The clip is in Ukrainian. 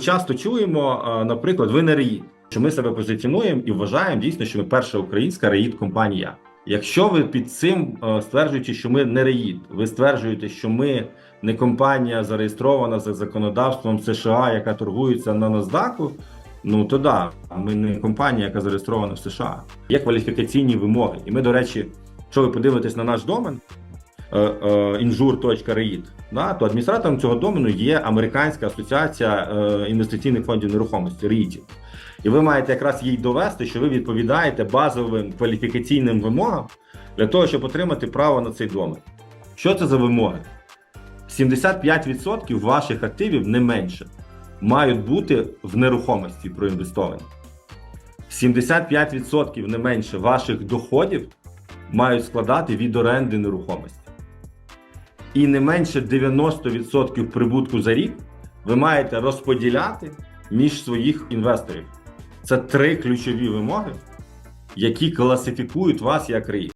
Часто чуємо, наприклад, ви не реїд, що ми себе позиціонуємо і вважаємо дійсно, що ми перша українська реїд компанія. Якщо ви під цим стверджуєте, що ми не реїд, ви стверджуєте, що ми не компанія зареєстрована за законодавством США, яка торгується на NASDAQ, ну то да, ми не компанія, яка зареєстрована в США. Є кваліфікаційні вимоги. І ми, до речі, якщо ви подивитесь на наш домен, е, е, да, то адміністратором цього домену є Американська асоціація е, інвестиційних фондів нерухомості REIT. І ви маєте якраз їй довести, що ви відповідаєте базовим кваліфікаційним вимогам для того, щоб отримати право на цей домен. Що це за вимоги? 75% ваших активів не менше мають бути в нерухомості проінвестовані. 75% не менше ваших доходів мають складати від оренди нерухомості. І не менше 90% прибутку за рік ви маєте розподіляти між своїх інвесторів. Це три ключові вимоги, які класифікують вас як РИІ.